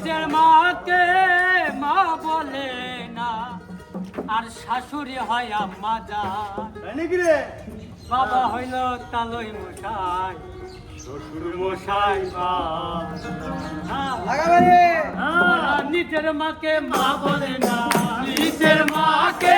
নিজের মাকে মা বলে না আর শাশুড়ি হয় আম্মা যা বাবা হইল তালই মশাই নিজের মাকে মা বলে না নিজের মাকে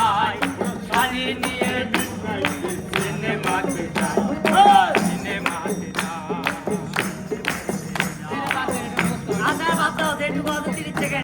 হায়। সাজিয়ে দিয়েছে